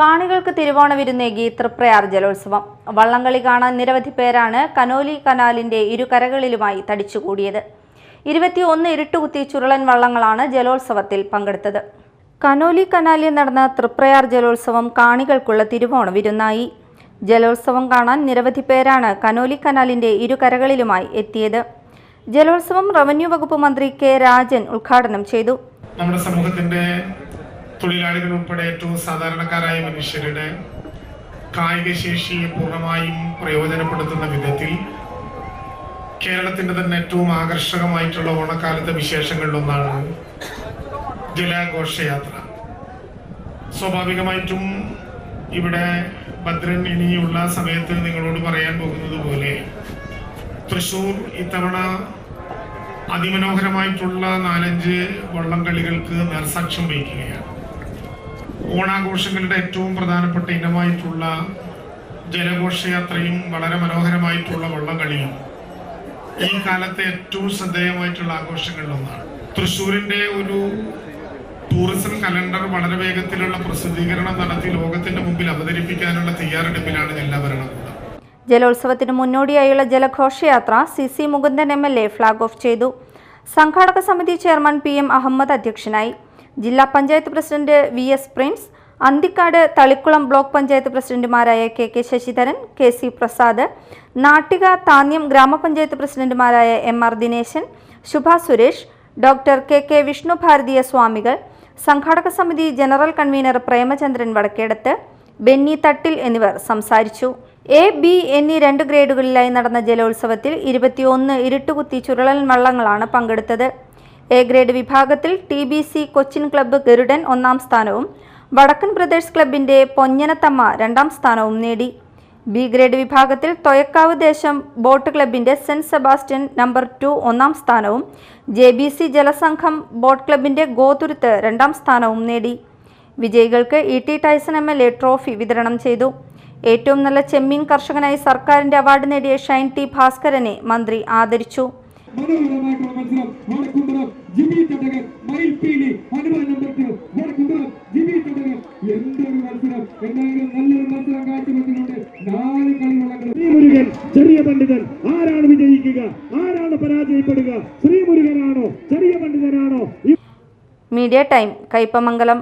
കാണികൾക്ക് തിരുവോണ വിരുന്നേകി തൃപ്രയാർ ജലോത്സവം. വള്ളംകളി കാണാൻ നിരവധി പേരാണ് കനോലി കനാലിന്റെ ഇരുകരകളിലുമായി തടിച്ചുകൂടിയത്. ഇരുപത്തിയൊന്ന് ഇരുട്ടുകുത്തി ചുരുളൻ വള്ളങ്ങളാണ് ജലോത്സവത്തിൽ പങ്കെടുത്തത്. കനോലി കനാലിൽ നടന്ന തൃപ്രയാർ ജലോത്സവം കാണികൾക്കുള്ള തിരുവോണ വിരുന്നായി ജലോത്സവം കാണാൻ നിരവധി പേരാണ് കനോലി കനാലിന്റെ ഇരുകരകളിലുമായി എത്തിയത്. ജലോത്സവം റവന്യൂ വകുപ്പ് മന്ത്രി കെ രാജൻ ഉദ്ഘാടനം ചെയ്തു. നമ്മുടെ സമൂഹത്തിന്റെ തൊഴിലാളികൾ ഉൾപ്പെടെ ഏറ്റവും സാധാരണക്കാരായ മനുഷ്യരുടെ കായിക ശേഷിയെ പൂർണമായും പ്രയോജനപ്പെടുത്തുന്ന വിധത്തിൽ കേരളത്തിന്റെ തന്നെ ഏറ്റവും ആകർഷകമായിട്ടുള്ള ഓണക്കാലത്തെ വിശേഷങ്ങളിലൊന്നാണ് ജലാഘോഷയാത്ര. സ്വാഭാവികമായിട്ടും ഇവിടെ ഭദ്രൻ ഇനിയുള്ള സമയത്ത് നിങ്ങളോട് പറയാൻ പോകുന്നത് പോലെ തൃശൂർ ഇത്തവണ അതിമനോഹരമായിട്ടുള്ള നാലഞ്ച് വള്ളംകളികൾക്ക് നേർസാക്ഷ്യം വഹിക്കുകയാണ്. ഓണാഘോഷങ്ങളുടെ ഏറ്റവും പ്രധാനപ്പെട്ട ഇനമായിട്ടുള്ള ജലഘോഷയാത്രയും വളരെ മനോഹരമായിട്ടുള്ള വള്ളംകളിയും ഈ കാലത്തെ ഏറ്റവും ശ്രദ്ധേയമായിട്ടുള്ള ആഘോഷങ്ങളിലൊന്നാണ്. തൃശ്ശൂരിന്റെ ഒരു ടൂറിസം കലണ്ടർ വളരെ വേഗത്തിലുള്ള പ്രസിദ്ധീകരണം നടത്തി ലോകത്തിന്റെ മുമ്പിൽ അവതരിപ്പിക്കാനുള്ള തയ്യാറെടുപ്പിലാണ് ജില്ലാ ഭരണകൂടം ജലോത്സവത്തിന് മുന്നോടിയായുള്ള ജലഘോഷയാത്ര C C Mukundan M L A flag off ചെയ്തു. സംഘാടക സമിതി ചെയർമാൻ പി എം അഹമ്മദ് അധ്യക്ഷനായി. ജില്ലാ panchayat president V S Prince Anthikad Thalikulam block panchayat പ്രസിഡന്റുമാരായ K K Sasidharan K C Prasad Nattika Thanniyam ഗ്രാമപഞ്ചായത്ത് പ്രസിഡന്റുമാരായ M R Dineshan Subha Suresh doctor K K Vishnu Bharatheeya Swamikal സംഘാടക സമിതി general convener Premachandran Vadakkedath Benny Thattil എന്നിവർ സംസാരിച്ചു. A B എന്നീ രണ്ട് ഗ്രേഡുകളിലായി നടന്ന ജലോത്സവത്തിൽ ഇരുപത്തിയൊന്ന് ഇരുട്ടുകുത്തി ചുരുളൻ വള്ളങ്ങളാണ് പങ്കെടുത്തത്. എ ഗ്രേഡ് വിഭാഗത്തിൽ T B C Cochin club Garudan ഒന്നാം സ്ഥാനവും വടക്കൻ ബ്രദേഴ്സ് ക്ലബിന്റെ പൊഞ്ഞനത്തമ്മ രണ്ടാം സ്ഥാനവും നേടി. ബി ഗ്രേഡ് വിഭാഗത്തിൽ തൊയക്കാവ് ദേശം ബോട്ട് ക്ലബിന്റെ സെന്റ് സെബാസ്റ്റ്യൻ നമ്പർ ടു ഒന്നാം സ്ഥാനവും ജെ ബി സി ജലസംഘം ബോട്ട് ക്ലബിന്റെ ഗോതുരുത്ത് രണ്ടാം സ്ഥാനവും നേടി. വിജയികൾക്ക് E T Tyson M L A trophy വിതരണം ചെയ്തു. ഏറ്റവും നല്ല ചെമ്മീൻ കർഷകനായി സർക്കാരിന്റെ അവാർഡ് നേടിയ ഷൈൻ ടി ഭാസ്കരനെ മന്ത്രി ആദരിച്ചു. മനോഹരമായിട്ടുള്ള മത്സരം Vadakkunthara G B Thadakan Mayilpeeli Hanuman number two Vadakkunthara G B Thadakan എന്തൊരു മത്സരം. എന്തായാലും നല്ലൊരു മത്സരം കാഴ്ചവെക്കുന്നുണ്ട്. നാല് കളിവള്ളങ്ങൾ. ശ്രീമുരുകൻ ചെറിയ പണ്ഡിതൻ ആരാണ് വിജയിക്കുക? ആരാണ് പരാജയപ്പെടുക? ശ്രീമുരുകനാണോ? ചെറിയ പണ്ഡിതനാണോ? Media time Kaipamangalam